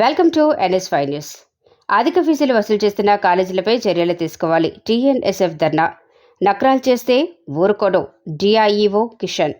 Welcome to NS five news. అధిక ఫీజులు వసూలు చేస్తున్న కాలేజీలపై చర్యలు తీసుకోవాలి టీఎన్ఎస్ఎఫ్ ధర్నా. నక్రాలు చేస్తే ఊరుకోడు. డిఐఈఓ కిషన్.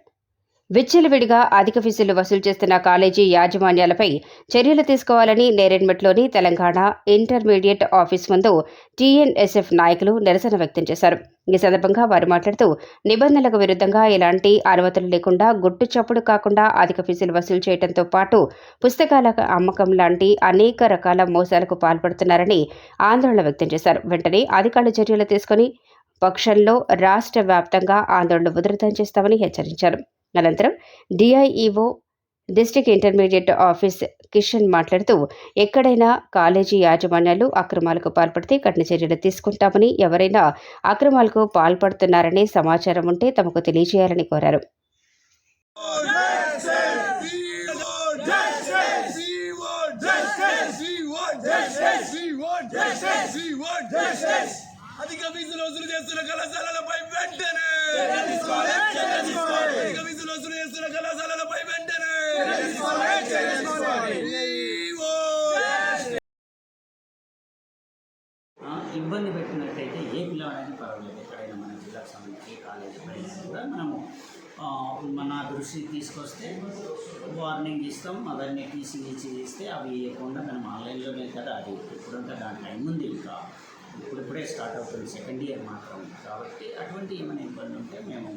విచ్చలవిడిగా అధిక ఫీజులు వసూలు చేస్తున్న కాలేజీ యాజమాన్యాలపై చర్యలు తీసుకోవాలని నేరెడ్మెట్లోని తెలంగాణ ఇంటర్మీడియట్ ఆఫీస్ ముందు టీఎన్ఎస్ఎఫ్ నాయకులు నిరసన వ్యక్తం చేశారు. ఈ సందర్భంగా వారు మాట్లాడుతూ నిబంధనలకు విరుద్ధంగా ఎలాంటి అనుమతులు లేకుండా గుట్టు చప్పుడు కాకుండా అధిక ఫీజులు వసూలు చేయడంతో పాటు పుస్తకాల అమ్మకం లాంటి అనేక రకాల మోసాలకు పాల్పడుతున్నారని ఆందోళన వ్యక్తం చేశారు. వెంటనే అధికారులు చర్యలు తీసుకుని పక్షంలో రాష్ట్ర వ్యాప్తంగా ఆందోళన ఉధృతం చేస్తామని హెచ్చరించారు. అనంతరం DIEO district intermediate office Kishan మాట్లాడుతూ ఎక్కడైనా కాలేజీ యాజమాన్యాలు అక్రమాలకు పాల్పడితే కఠిన చర్యలు తీసుకుంటామని ఎవరైనా అక్రమాలకు పాల్పడుతున్నారనే సమాచారం ఉంటే తమకు తెలియజేయాలని కోరారు అధిక ఫీజులు వసూలు చేస్తున్న కళాశాలలపై వెంటనే! అధిక ఫీజులు వసూలు చేస్తున్న కళాశాలలపై వెంటనే! ఇబ్బంది పెట్టినట్టయితే ఏ పిల్లవాడైనా పర్వాలేదు. ఎక్కడైనా మన జిల్లాకు సంబంధించి కాలేజీ పైన కూడా మనము మన దృష్టికి తీసుకొస్తే వార్నింగ్ ఇస్తాం అవన్నీ తీసి తీసి ఇస్తే అవి ఇవ్వకుండా మనం ఆన్లైన్లోనే కదా అది ఇప్పుడంతా దాని టైం ఉంది ఇంకా. ఇప్పుడిప్పుడే స్టార్ట్ అవుతుంది. సెకండ్ ఇయర్ మాత్రం. కాబట్టి అటువంటి ఏమైనా ఇబ్బంది ఉంటే మేము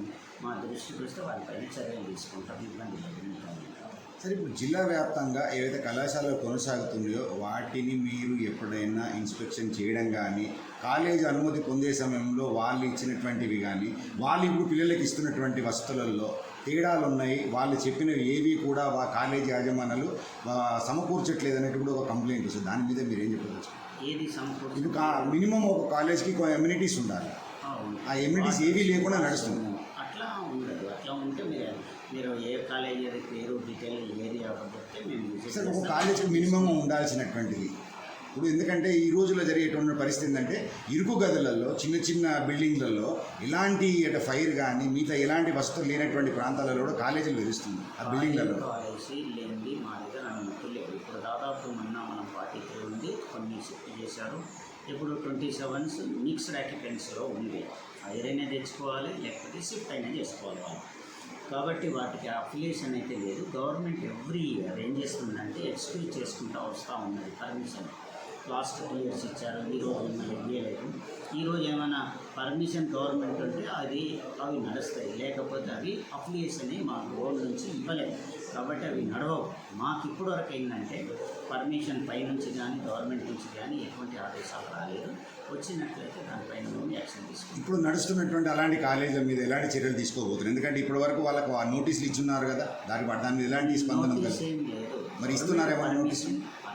మా దృష్టికి వస్తే వాళ్ళపైన చర్యలు తీసుకుంటాం. ఇబ్బంది లేకుండా సరే ఇప్పుడు జిల్లా వ్యాప్తంగా ఏవైతే కళాశాలలు కొనసాగుతున్నాయో వాటిని మీరు ఎప్పుడైనా ఇన్స్పెక్షన్ చేయడం కానీ కాలేజ్ అనుమతి పొందే సమయంలో వాళ్ళు ఇచ్చినటువంటివి కానీ వాళ్ళు ఇప్పుడు పిల్లలకి ఇస్తున్నటువంటి వసతులలో తేడాలు ఉన్నాయి వాళ్ళు చెప్పినవి ఏవి కూడా వా కాలేజీ యాజమాన్యాలు సమకూర్చట్లేదు అనేది కూడా ఒక కంప్లైంట్ వస్తుంది. దాని మీద మీరు ఏం చెప్పవచ్చు ఏది సమకూర్చు కా మినిమం ఒక కాలేజ్కి ఎమ్యూనిటీస్ ఉండాలి. ఆ ఎమ్యూనిటీస్ ఏవీ లేకుండా నడుస్తుంది. అట్లా ఉండదు. అట్లా ఉంటే మీరు మీరు ఏ కాలేజీ పేరు డీటెయిల్ ఏరియా చెప్తే మేము సార్ ఒక. కాలేజీకి మినిమం ఉండాల్సినటువంటిది. ఇప్పుడు ఎందుకంటే ఈ రోజుల్లో జరిగేటువంటి పరిస్థితి ఏంటంటే ఇరుకు గదులలో చిన్న చిన్న బిల్డింగ్లలో ఇలాంటి అంటే ఫైర్ కానీ మిగతా ఎలాంటి వస్తువులు లేనటువంటి ప్రాంతాలలో కూడా కాలేజీలు వెలుస్తుంది ఆ బిల్డింగ్లలో. లేనిది మా దగ్గర అనుమతులు లేదు. ఇప్పుడు దాదాపు మొన్న మనం ఫార్టీ త్రీ ఉంది. కొన్ని షిఫ్ట్ చేశారు. ఇప్పుడు ట్వంటీ సెవెన్స్ మిక్స్డ్ ఆక్యుపెన్సీలో ఉంది. ఫైర్ అయినా తెచ్చుకోవాలి లేకపోతే షిఫ్ట్ అయినా చేసుకోవాలి. వాళ్ళు కాబట్టి వాటికి అఫిలియేషన్ అయితే లేదు. గవర్నమెంట్ ఎవ్రీ ఇయర్ ఏం చేస్తుందంటే ఎక్స్క్యూజ్ చేసుకుంటూ వస్తూ ఉన్నది. పర్మిషన్. లాస్ట్ టూ ఇయర్స్ ఇచ్చారు. ఈ రోజు మళ్ళీ ఇవ్వలేదు ఈ రోజు ఏమైనా పర్మిషన్ గవర్నమెంట్ ఉంటే అది అవి నడుస్తాయి. లేకపోతే అవి అఫిలియేషన్ మా గోల్డ్ నుంచి ఇవ్వలేదు కాబట్టి అవి నడవవు. మాకు ఇప్పటి వరకు ఏంటంటే పర్మిషన్ పై నుంచి కానీ గవర్నమెంట్ నుంచి కానీ ఎటువంటి ఆదేశాలు రాలేదు. వచ్చినట్లయితే దానిపైన మేము యాక్షన్ తీసుకుంటాం. ఇప్పుడు నడుస్తున్నటువంటి అలాంటి కాలేజీల మీద ఎలాంటి చర్యలు తీసుకోబోతున్నారు? ఎందుకంటే ఇప్పటి వరకు వాళ్ళకు నోటీసులు ఇచ్చున్నారు కదా. దాని దాని మీద ఎలాంటి స్పందన మరి ఇస్తున్నారేమో నోటీస్?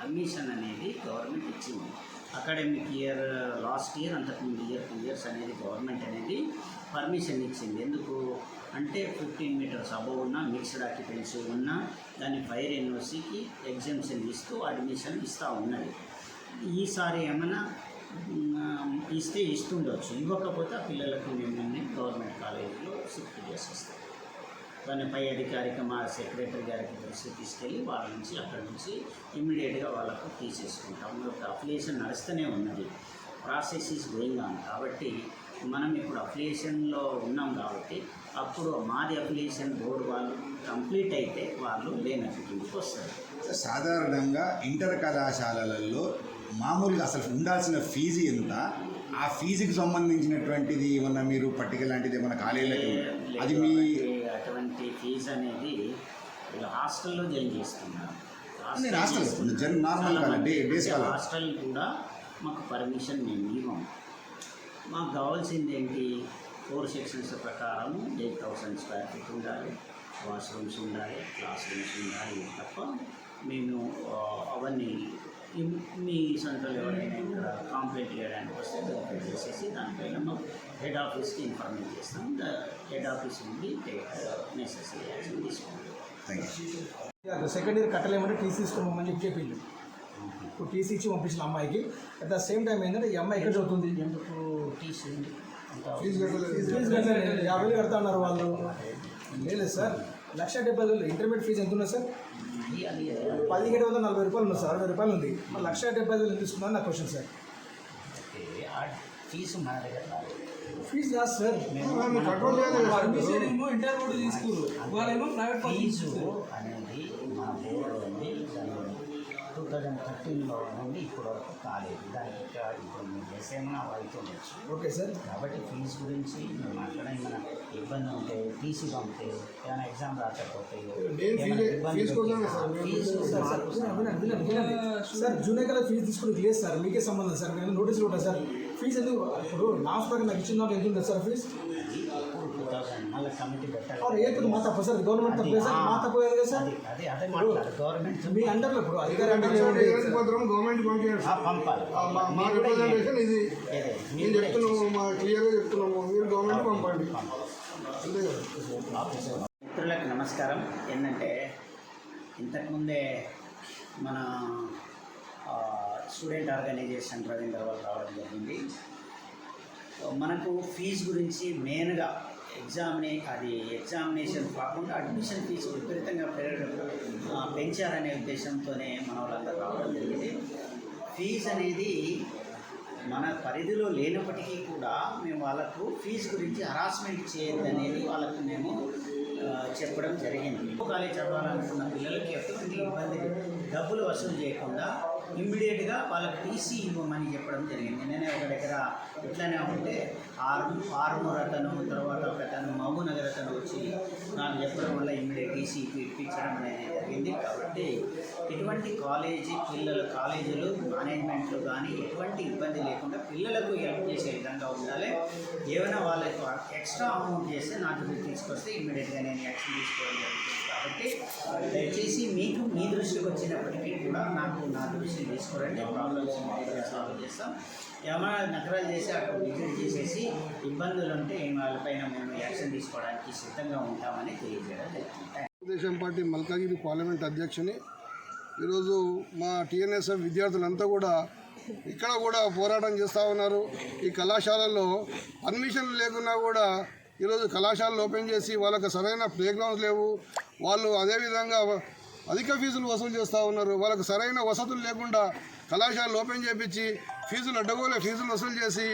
పర్మిషన్ అనేది గవర్నమెంట్ ఇచ్చింది. అకాడమిక్ ఇయర్ లాస్ట్ ఇయర్ అంతకుముందు ఇయర్ టూ ఇయర్స్ అనేది గవర్నమెంట్ అనేది పర్మిషన్ ఇచ్చింది. ఎందుకు? అంటే ఫిఫ్టీన్ మీటర్స్ అబవ్ ఉన్న మిక్స్డ్ ఆక్యుపెన్సీ ఉన్న దాన్ని ఫైర్ ఎన్ఓసికి ఎగ్జామ్షన్ ఇస్తూ అడ్మిషన్ ఇస్తూ ఉన్నది. ఈసారి ఏమైనా ఇస్తే ఇస్తుండొచ్చు. ఇవ్వకపోతే ఆ పిల్లలకు మేము గవర్నమెంట్ కాలేజీలో షిఫ్ట్ చేసేస్తాం. దాన్ని పై అధికారిక మా సెక్రటరీ గారికి తెలిసి తీసుకెళ్ళి వాళ్ళ నుంచి అక్కడి నుంచి ఇమ్మీడియట్గా వాళ్ళకు తీసేసుకుంటాం. ఒక అఫిలియేషన్ నడుస్తూనే ఉన్నది. ప్రాసెస్ ఈజ్ గోయింగ్ ఆన్ కాబట్టి మనం ఇప్పుడు అఫిలియేషన్లో ఉన్నాం కాబట్టి అప్పుడు మాది అఫిలియేషన్ బోర్డు వాళ్ళు కంప్లీట్ అయితే వాళ్ళు లేనట్టు వస్తారు. సాధారణంగా ఇంటర్ కళాశాలలలో మామూలుగా అసలు ఉండాల్సిన ఫీజు ఎంత? ఆ ఫీజుకి సంబంధించినటువంటిది ఏమన్నా మీరు పట్టిక లాంటిది ఏమన్నా కాలేజీలకి అది మీ అటువంటి- ఫీజు అనేది హాస్టల్లో జాయిన్ చేస్తున్నారు. నేను హాస్టల్. జన్ నార్మల్ డేస్. హాస్టల్ కూడా మాకు పర్మిషన్ మేము ఇవ్వం మాకు కావాల్సింది ఏంటి? ఫోర్ సెక్షన్స్ ప్రకారం ఎయిట్ థౌసండ్ స్క్వేర్ ఫీట్ ఉండాలి వాష్రూమ్స్ ఉండాలి క్లాస్ రూమ్స్ ఉండాలి తప్ప మేము అవన్నీ మీ సెంట్రల్ ఎవరైనా ఇక్కడ కాంప్లైంట్ చేయడానికి వస్తే వెరిఫై చేసేసి దానిపైన మాకు హెడ్ ఆఫీస్కి ఇన్ఫర్మేట్ చేస్తాం. ద హెడ్ ఆఫీస్ నుండి నెసెసరీ యాక్షన్ తీసుకుంటాం సెకండ్ ఇయర్ కట్టలేమంటే టీసీ తీసుకోమని చెప్పి చెప్పిండు. ఇప్పుడు టీసీ ఇచ్చి పంపించిన అమ్మాయికి. అట్ ద సేమ్ టైం ఏంటంటే ఈ అమ్మాయి ఎక్కడ చదువుతుంది? ఎందుకు టీసీ ఫీజు కట్టలేదు. యాభై వేలు కడతా అన్నారు వాళ్ళు. లేదు సార్. లక్ష డెబ్బై వేలు ఇంటర్మీడియట్ ఫీజు ఎంత ఉంది సార్? పదిహేడు వందల నలభై రూపాయలు ఉంది సార్ అరవై రూపాయలు ఉంది. మరి లక్ష డెబ్బై ఐదు వేలు తీసుకున్నాను నా క్వశ్చన్ సార్. ఫీజు మన దగ్గర. ఫీజు కాదు సార్. Inter board తీసుకురు. వాళ్ళేమో ప్రైవేట్ ఫీజు అనేది మన బోర్డు థౌజండ్ థర్టీన్లో నుండి ఇప్పుడు వరకు కాలేదు. దానికి ఇంకా ఇప్పుడు మీరు చేసేమన్నా అవుతుండొచ్చు ఓకే సార్. కాబట్టి ఫీజు గురించి మేము మాట్లాడే ఏమైనా ఇబ్బంది ఉంటే టీసీ పంపితే ఏమైనా ఎగ్జామ్ రాకపోతే ఏమైనా సార్ జూనియర్ కదా ఫీజు తీసుకుని లేదు సార్ మీకే సంబంధం సార్ నేను నోటీసులు ఉంటాను సార్. ఫీజు ఎందుకు? ఇప్పుడు లాస్ట్ ప్రకారం నాకు ఇచ్చిన దాంట్లో ఎంత ఉంటుంది సార్ ఫీజు టూ థౌజండ్ మళ్ళీ కమిటీ పెట్టాలి అవును ఏ తప్పు మా తప్ప సార్ గవర్నమెంట్ తప్పే సార్ మా తప్పు కాదు సార్ గవర్నమెంట్ మీ అండర్లో ఇప్పుడు అధికారి గవర్నమెంట్ రిప్రజెంటేషన్ ఇది మేము చెప్తున్నాము మా క్లియర్గా చెప్తున్నాము మీరు గవర్నమెంట్ పంపండి. మిత్రులకు నమస్కారం. ఏంటంటే ఇంతకుముందే మన ఆ, స్టూడెంట్ ఆర్గనైజేషన్ రవీంద్ర వాళ్ళు రావడం జరిగింది. మనకు ఫీజు గురించి మెయిన్గా ఎగ్జామినే అది ఎగ్జామినేషన్ కాకుండా అడ్మిషన్ ఫీజు విపరీతంగా పెరగడం పెంచారనే ఉద్దేశంతోనే మన వాళ్ళందరూ రావడం జరిగింది. ఫీజు అనేది మన పరిధిలో లేనప్పటికీ కూడా మేము వాళ్ళకు ఫీజు గురించి హరాస్మెంట్ చేయొద్దు అనేది వాళ్ళకు మేము చెప్పడం జరిగింది. కాలేజ్ చదవాలనుకున్న పిల్లలకి ఎటువంటి ఇబ్బంది డబ్బులు వసూలు చేయకుండా ఇమ్మీడియట్గా వాళ్ళకి టీసీ ఇవ్వమని చెప్పడం జరిగింది. నేనే ఒక దగ్గర ఇట్లానే ఉంటే ఆరు ఆరుమూరు అతను తర్వాత వచ్చి నాకు చెప్పడం వల్ల ఇమ్మీడియట్ టీసీ ఇప్పించడం అనేది జరిగింది. కాబట్టి ఎటువంటి కాలేజీ పిల్లల కాలేజీలు మేనేజ్మెంట్లు కానీ ఎటువంటి ఇబ్బంది లేకుండా పిల్లలకు హెల్ప్ చేసే విధంగా ఉండాలి. ఏమైనా వాళ్ళకు ఎక్స్ట్రా అమౌంట్ చేస్తే నా తీసుకొస్తే ఇమ్మీడియట్గా నేను యాక్షన్ తీసుకోవడం జరుగుతుంది. కాబట్టి దయచేసి మీకు మీ దృష్టికి వచ్చినప్పటికీ కూడా నాకు నా దృష్టికి తీసుకురండి. ప్రాబ్లమ్స్ సాల్వ్ చేస్తాం. ఏమైనా నకరాలు చేసి అక్కడ విజిట్ చేసేసి ఇబ్బందులు ఉంటే వాళ్ళపైన మేము యాక్షన్ తీసుకోవడానికి సిద్ధంగా ఉంటామని తెలియజేయడం తెలుగుదేశం పార్టీ మల్కాగిరి పార్లమెంట్ అధ్యక్షుని ఈరోజు మా టీఎన్ఎస్ఎఫ్ విద్యార్థులంతా కూడా ఇక్కడ కూడా పోరాటం చేస్తూ ఉన్నారు. ఈ కళాశాలలో అడ్మిషన్లు లేకున్నా కూడా ఈరోజు కళాశాలలు ఓపెన్ చేసి వాళ్ళకి సరైన ప్లే గ్రౌండ్స్ లేవు. వాళ్ళు అదేవిధంగా అధిక ఫీజులు వసూలు చేస్తూ ఉన్నారు. వాళ్ళకి సరైన వసతులు లేకుండా కళాశాలలు ఓపెన్ చేపించి ఫీజులు అడ్డగోలే ఫీజులు వసూలు చేసి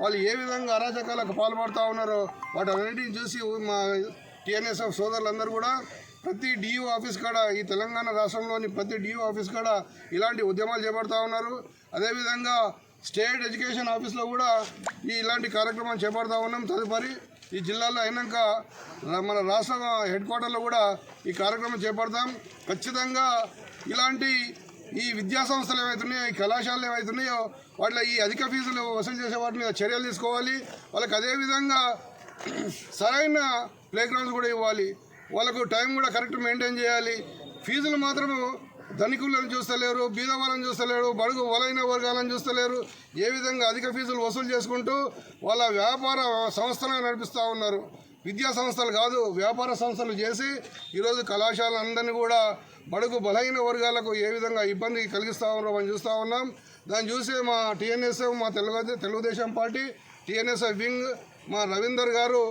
వాళ్ళు ఏ విధంగా అరాచకాలకు పాల్పడుతూ ఉన్నారో వాటన్నిటిని చూసి మా టీఎన్ఎస్ఎఫ్ సోదరులందరూ కూడా ప్రతి డియూ ఆఫీస్ కాడ ఈ తెలంగాణ రాష్ట్రంలోని ప్రతి డియూ ఆఫీస్ కాడ ఇలాంటి ఉద్యమాలు చేపడతా ఉన్నారు. అదేవిధంగా స్టేట్ ఎడ్యుకేషన్ ఆఫీస్లో కూడా ఈ ఇలాంటి కార్యక్రమాలు చేపడతా ఉన్నాం. తదుపరి ఈ జిల్లాలో అయినాక మన రాష్ట్ర హెడ్ క్వార్టర్లో కూడా ఈ కార్యక్రమం చేపడతాం. ఖచ్చితంగా ఇలాంటి ఈ విద్యా సంస్థలు ఏవైతున్నాయో ఈ కళాశాలలు ఏవైతున్నాయో వాటిలో ఈ అధిక ఫీజులు వసూలు చేసే వాటి మీద చర్యలు తీసుకోవాలి. వాళ్ళకి అదేవిధంగా సరైన ప్లే గ్రౌండ్స్ కూడా ఇవ్వాలి. వాళ్ళకు టైం కూడా కరెక్ట్ మెయింటైన్ చేయాలి. ఫీజులు మాత్రము ధనికులను చూస్తలేరు బీద వాళ్ళని చూస్తలేరు బడుగు వలైన వర్గాలను చూస్తలేరు. ఏ విధంగా అధిక ఫీజులు వసూలు చేసుకుంటూ వాళ్ళ వ్యాపార సంస్థలను నడిపిస్తూ ఉన్నారు. విద్యా సంస్థలు కాదు వ్యాపార సంస్థలు చేసి ఈరోజు కళాశాలందరినీ కూడా బడుగు బలహీన వర్గాలకు ఏ విధంగా ఇబ్బంది కలిగిస్తూ ఉన్నారో మనం చూస్తూ ఉన్నాం. దాన్ని చూసే మా టీఎన్ఎస్ఎఫ్ మా Telugu Telugu Desam party TNSF wing మా రవీందర్ గారు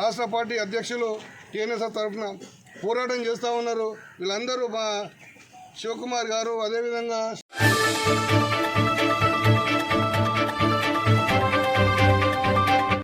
రాష్ట్ర పార్టీ అధ్యక్షులు టీఎన్ఎస్ఎఫ్ తరఫున పోరాటం చేస్తూ ఉన్నారు. వీళ్ళందరూ మా శివకుమార్ గారు అదేవిధంగా